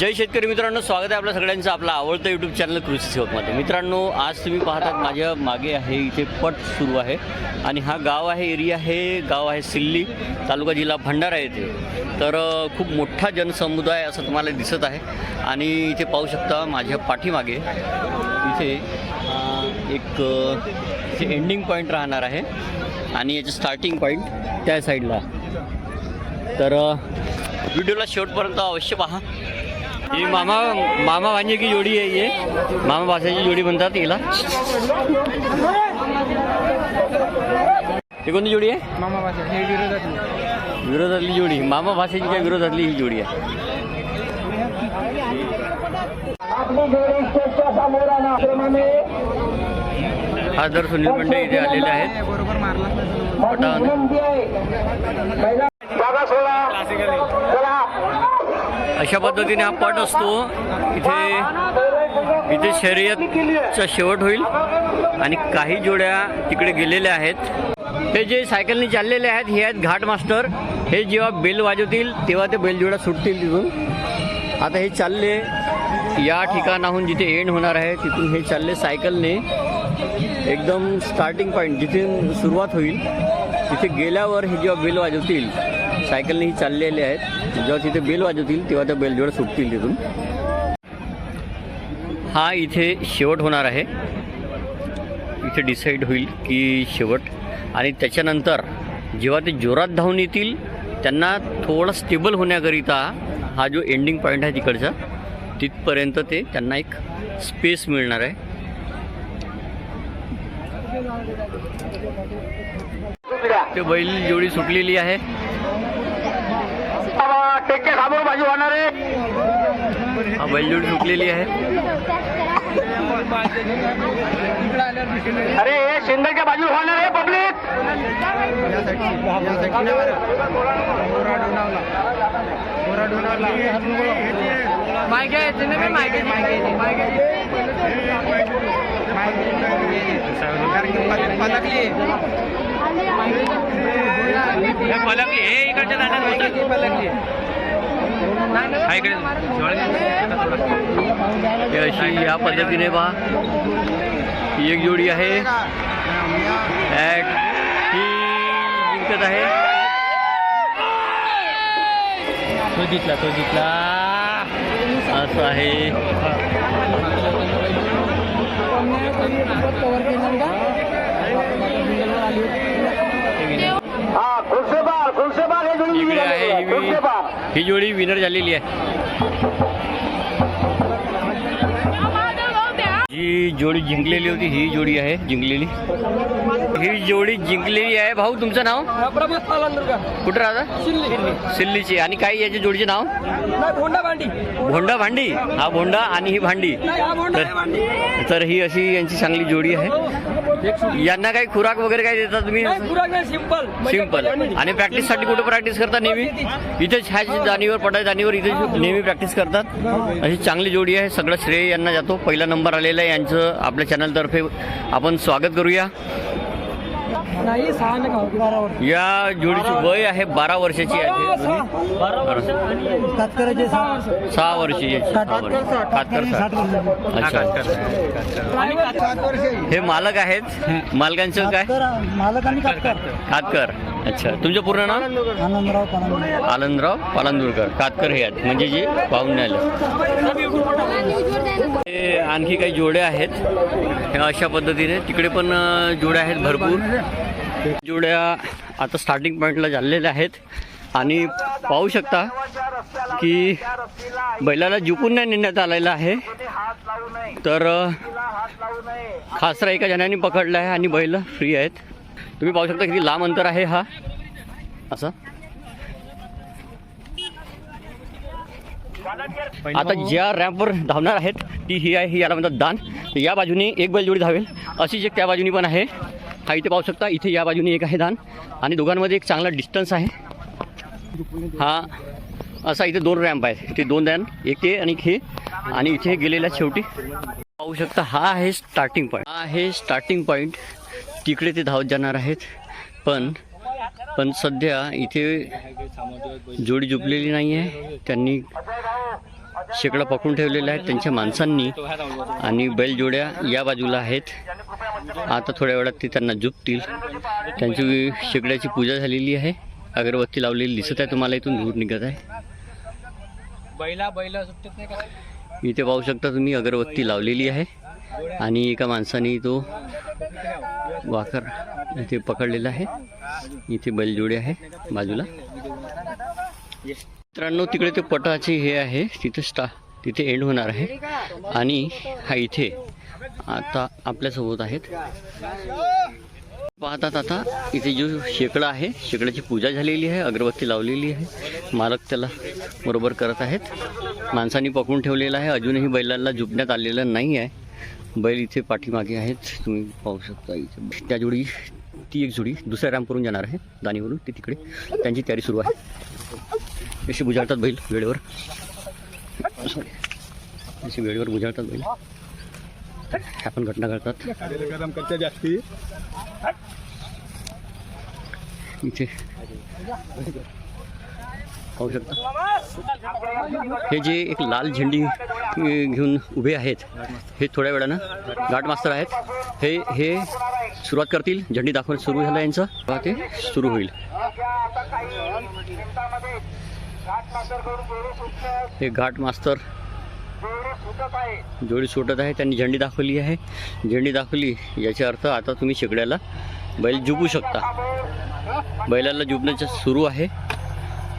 जय शेतकरी मित्रांनो स्वागत आहे आपल्या सगळ्यांचं आपलं आवडतं यूट्यूब चॅनल कृषी सेवकमध्ये. मित्रांनो आज तुम्ही पाहतात माझ्या मागे आहे इथे पट सुरू आहे आणि हा गाव आहे एरिया हे गाव आहे सिल्ली तालुका जिल्हा भंडारा येथे. तर खूप मोठा जनसमुदाय असं तुम्हाला दिसत आहे आणि इथे पाहू शकता माझ्या पाठीमागे इथे एक इथे एंडिंग पॉईंट राहणार आहे आणि याचं स्टार्टिंग पॉईंट त्या साईडला तर व्हिडिओला शेवटपर्यंत अवश्य पहा. ही मामा मामा भांजे की जोडी आहे ये मामा भाषेची जोडी म्हणतात हिला. ही कोणती जोडी आहे? मामा भाषा हे विरोधात विरोधातली जोडी. मामा भाषेची काय विरोधातली ही जोडी आहे? हा जर सुनील मंडे इथे आलेले आहेत. बरोबर मारला. पटान अशा पद्धतीने हा पट असतो. इथे इथे शर्यतचा शेवट होईल. आणि काही जोड्या तिकडे गेलेल्या आहेत. हे जे सायकलने चाललेले आहेत हे आहेत घाट मास्टर. हे जेव्हा बेल वाजवतील तेव्हा ते बैलजोड्या सुटतील तिथून. आता हे चालले या ठिकाणाहून जिथे एंड होणार आहे तिथून हे चालले सायकलने. एकदम स्टार्टिंग पॉईंट जिथे सुरुवात होईल तिथे गेल्यावर हे जेव्हा बेल वाजवतील सायकलने ही चाललेले आहेत. जेव्हा तिथे बेल वाजवतील तेव्हा त्या बेलजोड्या सुटतील तिथून. हा इथे शेवट होणार आहे. इथे डिसाईड होईल की शेवट. आणि त्याच्यानंतर जेव्हा ते जोरात धावून येतील त्यांना थोडा स्टेबल होण्याकरिता हा जो एंडिंग पॉईंट आहे तिकडचा तिथपर्यंत ते त्यांना एक स्पेस मिळणार आहे. ते बैल जोडी सुटलेली आहे. टेक्के सामोर बाजू होणार आहे हा बैलजोडी सुटलेली आहे. अरे हे शिंदेच्या बाजू होणार आहे पब्लिक. या साईडची या साईडची गोरा डोनावला गोरा डोनावला मागे येते ना मी मागे मागे मागे कारण की पल- पलकली पलकली हे इकडच्या पलकली पलकली. अशी या पद्धतीने पहा. ही एक जोडी आहे. ही जिंकत आहे. तो जिंकला तो जिंकला असं आहे हा खुर्सेबार खुर्सेबार हे जोडी इकडे आहे ही वी- खुर्सेबार ही जोडी विनर झालेली आहे. जी जोडी जिंकलेली होती ही जोडी आहे जिंकलेली. ही जोडी जिंकलेली आहे. भाऊ तुमचं नाव? कुठं राहता? सिल्लीची. आणि काय याच्या जोडीचे नाव? होंडा भांडी भोंडा. भांडी हा भोंडा आणि ही भांडी. तर ही अशी यांची चांगली जोडी आहे. यांना काही खुराक वगैरे काय देता तुम्ही? सिंपल सिंपल आणि प्रॅक्टिससाठी कुठं प्रॅक्टिस करता नेहमी? इथेच ह्या जाणीवर पटाय जाणीवर इथे नेहमी प्रॅक्टिस करतात. अशी चांगली जोडी आहे. सगळं श्रेय यांना जातो. पहिला नंबर आलेला आहे यांचं. आपल्या चॅनलतर्फे आपण स्वागत करूया. नाही सहा खाऊ बारावर या जोडीची वय आहे बारा वर्षाची आहे. बारा. सहा सहा वर्षी. याची. सहा वर्ष. कातकर साठ. अच्छा. हे मालक आहेत? मालकांचं काय? मालक आणि कातकर. कातकर. अच्छा. तुमचं पूर्ण नाव? आनंदराव आनंदराव पालांदूरकर. कातकर हे आहेत. म्हणजे जे पाहून आले. हे आणखी काही जोड्या आहेत. हे अशा पद्धतीने. तिकडे पण जोड्या आहेत भरपूर. जोड्या आता स्टार्टिंग पॉईंटला झालेल्या आहेत. आणि पाहू शकता की बैलाला झुकून नाही नेण्यात आलेला आहे. तर खासरा एका जणाने पकडला आहे आणि बैल फ्री आहेत. तुम्ही पाहू शकता किती लांब अंतर आहे हा. असं. आता ज्या रॅम्पवर धावणार आहेत ती ही आहे ही याला म्हणतात दान. या बाजूने एक बैलजोडी धावेल. अशीच एक त्या बाजूनी पण आहे. हा इथे पाहू शकता इथे या बाजूने एक आहे दान. आणि दोघांमध्ये एक चांगला डिस्टन्स आहे. हा असा इथे दोन रॅम्प आहेत. ते दोन दान एक ते आणि हे. आणि इथे गेलेल्या शेवटी पाहू शकता हा आहे स्टार्टिंग पॉईंट हा आहे स्टार्टिंग पॉईंट तिकडे ते धावत जाणार आहेत. पण पण सध्या इथे जोडी झुपलेली नाही आहे त्यांनी शेकडा पकडून ठेवलेल्या आहेत त्यांच्या माणसांनी. आणि बैलजोड्या या बाजूला आहेत. आता थोड्या वेळात ते त्यांना झुपतील त्यांची शेकड्याची पूजा झालेली आहे. अगरबत्ती लावलेली दिसत आहे तुम्हाला. इथून दूर निघत आहे. बैला बैला नाही इथे पाहू शकता तुम्ही अगरबत्ती लावलेली आहे. आणि एका माणसाने तो वाकर इथे पकडलेला आहे. इथे बैलजोडी आहे बाजूला. मित्रांनो तिकडे ते पटाचे हे आहे. तिथे स्टा तिथे एंड होणार आहे. आणि हा इथे आता आपल्यासोबत आहेत. पाहतात आता इथे जो शेकडा आहे शेकड्याची पूजा झालेली आहे अगरबत्ती लावलेली आहे. मालक त्याला बरोबर करत आहेत. माणसांनी पकडून ठेवलेला आहे. अजूनही बैलांना झुपण्यात आलेलं नाही आहे. बैल इथे पाठीमागे आहेत. तुम्ही पाहू शकता इथे. त्या जोडी ती एक जोडी दुसऱ्या रॅम्पवरून जाणार आहे. दानीवरून ती तिकडे. त्यांची तयारी सुरू आहे. अशी बुजाळतात बैल वेळेवर. सॉरी अशी वेळेवर बुजाळतात बैल. ह्या पण घटना घडतात. जास्ती इथे. पाहू शकता हे जे एक लाल झेंडी घेऊन उभे आहेत हे थोड्या वेळानं घाट मास्तर आहेत. हे हे सुरुवात करतील. झेंडी दाखवणं सुरू झालं यांचं. तेव्हा ते सुरू होईल. हे घाट मास्तर जोडी सुटत आहे. त्यांनी झेंडी दाखवली आहे. झेंडी दाखवली याचा अर्थ आता तुम्ही शेकड्याला बैल जुबू शकता. बैलाला जुबण्याचं सुरू आहे.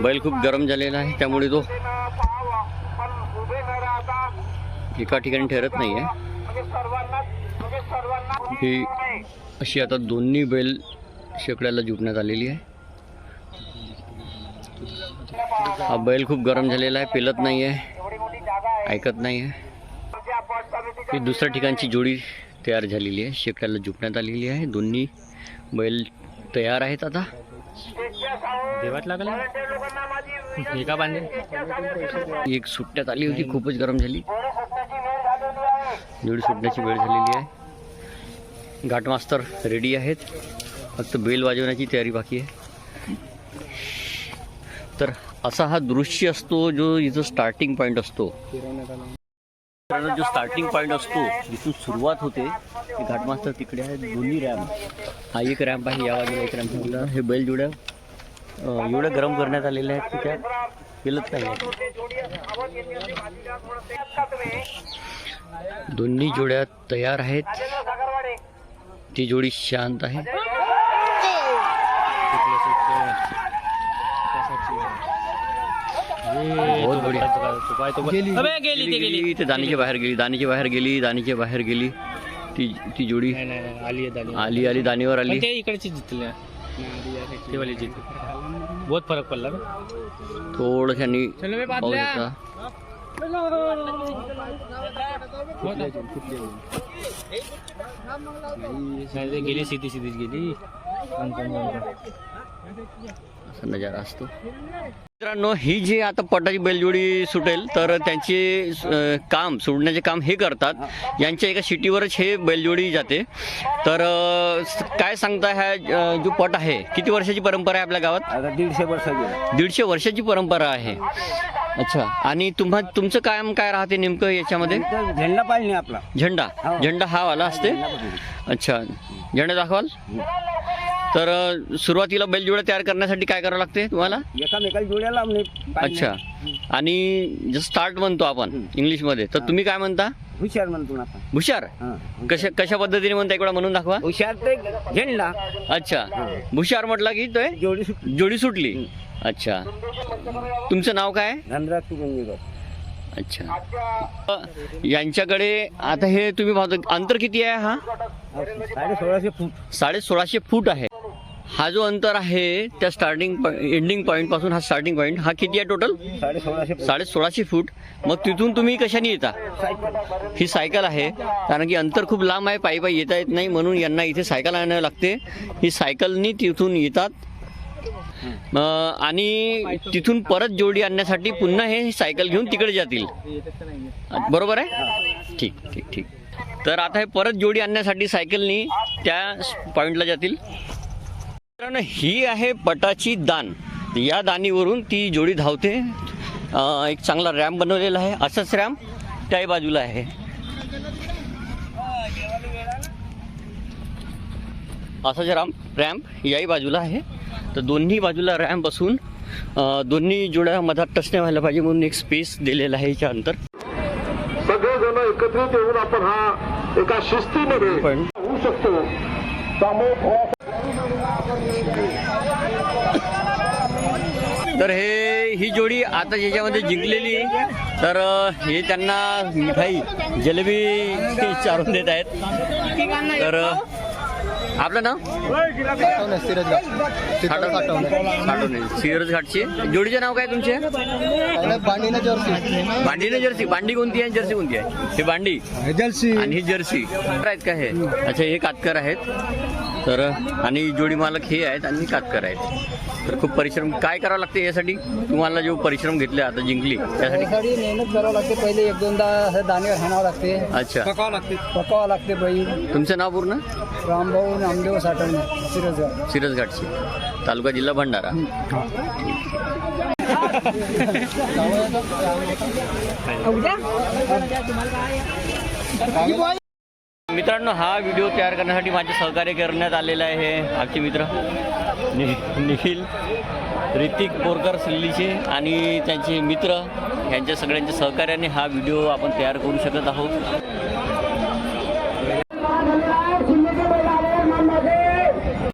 बैल खूप गरम झालेला आहे त्यामुळे तो एका ठिकाणी ठरत नाही आहे ही अशी आता दोन्ही बैल शेकड्याला जुटण्यात आलेली आहे. हा बैल खूप गरम झालेला आहे पेलत नाही आहे ऐकत नाही आहे ही दुसऱ्या ठिकाणची जोडी तयार झालेली आहे शेकड्याला जुपण्यात आलेली आहे. दोन्ही बैल तयार आहेत आता. देवात लागला? एका बांधे एक सुट्ट्यात आली होती खूपच गरम झाली. जोडी सुटण्याची वेळ झालेली आहे. घाट मास्तर रेडी आहेत. फक्त बेल वाजवण्याची तयारी बाकी आहे. तर असा हा दृश्य असतो जो इथं स्टार्टिंग पॉईंट असतो. कारण जो स्टार्टिंग पॉईंट असतो जिथून सुरुवात होते ते घाटमास्तर तिकडे आहे दोन्ही रॅम्प हा एक रॅम्प आहे या बाजूला एक रॅम्प हे बैल जोड्या. एवढं गरम करण्यात आलेलं आहेत की त्या पेलत नाही. दोन्ही जोड्या तयार आहेत. ती जोडी शांत आहे. बहुत बढ़िया। गेली। गेली ते दानीच्या बाहेर गेली दानीच्या बाहेर गेली दानीच्या बाहेर गेली। ती ती जोडी। आली आली दानीवर आली। ते इकडची जिंकले ते वाली जिंकली बहुत फरक पडला ना। थोडं त्यांनी चलो बे पाहू. शकता गेली सिधी सिधीच गेली। असा नजारा असतो. मित्रांनो ही जी आता पटाची बैलजोडी सुटेल तर त्यांचे काम सोडण्याचे काम हे करतात. यांच्या एका शिटीवरच हे बैलजोडी जाते. तर काय सांगता ह्या जो पट आहे किती वर्षाची परंपरा आहे आपल्या गावात? दीडशे वर्ष गेलं दीडशे वर्षाची परंपरा आहे. अच्छा आणि तुम्हा तुमचं काम काय राहते नेमकं याच्यामध्ये? झेंडा पाळणे आपला. झेंडा. हो. झेंडा हा वाला असते? अच्छा. झेंडा दाखवाल? तर अं, सुरुवातीला बैलजोड्या तयार करण्यासाठी काय करावं लागते तुम्हाला? एकामेकाला जोड्याला पाळणे. अच्छा. आणि जसं स्टार्ट म्हणतो आपण. इंग्लिशमध्ये. तर तुम्ही काय म्हणता? हुशार म्हणतो ना आपण. भुशार हा. कशा कशा पद्धतीने म्हणता इकडं म्हणून दाखवा. हुशार ते झेंडा. अच्छा. भुशार म्हटलं की तो जोडी सुटली. जोडी सुटली. अच्छा. तुमचं नाव काय? धनराज तुरुंगीकर अच्छा. अ, यांच्याकडे आता हे तुम्ही पाहतो अंतर किती आहे हा? साडे सोळाशे फूट. साडे सोळाशे फूट आहे. हा जो अंतर आहे त्या स्टार्टिंग एंडिंग पॉईंटपासून हा स्टार्टिंग पॉईंट हा किती आहे टोटल साडे सोळाशे फूट. साडे सोळाशे फूट. मग तिथून तुम्ही कशाने येता? ही सायकल आहे. कारण की अंतर खूप लांब आहे पायी पायी येता येत नाही म्हणून यांना इथे सायकल आणायला लागते. ही सायकलनी तिथून येतात. आणि तिथून परत जोडी आणण्यासाठी पुन्हा हे सायकल घेऊन तिकडे जातील. बरोबर आहे? ठीक ठीक ठीक. तर आता हे परत जोडी आणण्यासाठी सायकलनी त्या पॉईंटला जातील. मित्रांनो ही आहे पटाची दान. या दानीवरून ती जोडी धावते. एक चांगला रॅम्प बनवलेला आहे. असंच रॅम्प त्याही बाजूला आहे. असाच रॅम्प रॅम्प याही बाजूला आहे. तर दोन्ही बाजूला रॅम्प असून अ, दोन्ही जोड्या मधात टच नाही व्हायला पाहिजे म्हणून एक स्पेस दिलेला आहे याच्या अंतर. सगळेजण एकत्रित येऊन आपण हा एका शिस्तीमध्ये होऊ शकतो. तर हे ही जोडी आता ज्याच्यामध्ये जिंकलेली तर हे त्यांना मिठाई जलेबी चारून देत आहेत. तर आपलं नाव? सिरज घाटचे. जोडीचे नाव काय तुमचे? भांडी जर्सी. भांडी कोणती आहे जर्सी कोणती आहे? हे भांडी जलसी आणि ही जर्सी. आहेत का हे? अच्छा हे कातकर आहेत. तर आणि जोडी मालक हे आहेत आणि कातकर आहेत. तर खूप परिश्रम काय करावं लागते यासाठी? तुम्हाला जो परिश्रम घेतले आता जिंकली त्यासाठी? मेहनत करावं लागते. पहिले एक दोनदा असं दाणेवर हाणावं लागते. अच्छा. पकावं लागते. बैल तुमचं नाव पूर्ण? रामभाऊ नामदेव साठवणे सिरजगाव. सिरसघाटची तालुका जिल्हा भंडारा. मित्रांनो हा व्हिडिओ तयार करण्यासाठी माझे सहकार्य करण्यात आलेलं आहे आमचे मित्र नि निखिल ऋतिक बोरकर सिल्लीचे आणि त्यांचे मित्र यांच्या सगळ्यांच्या सहकार्याने हा व्हिडिओ आपण तयार करू शकत आहोत.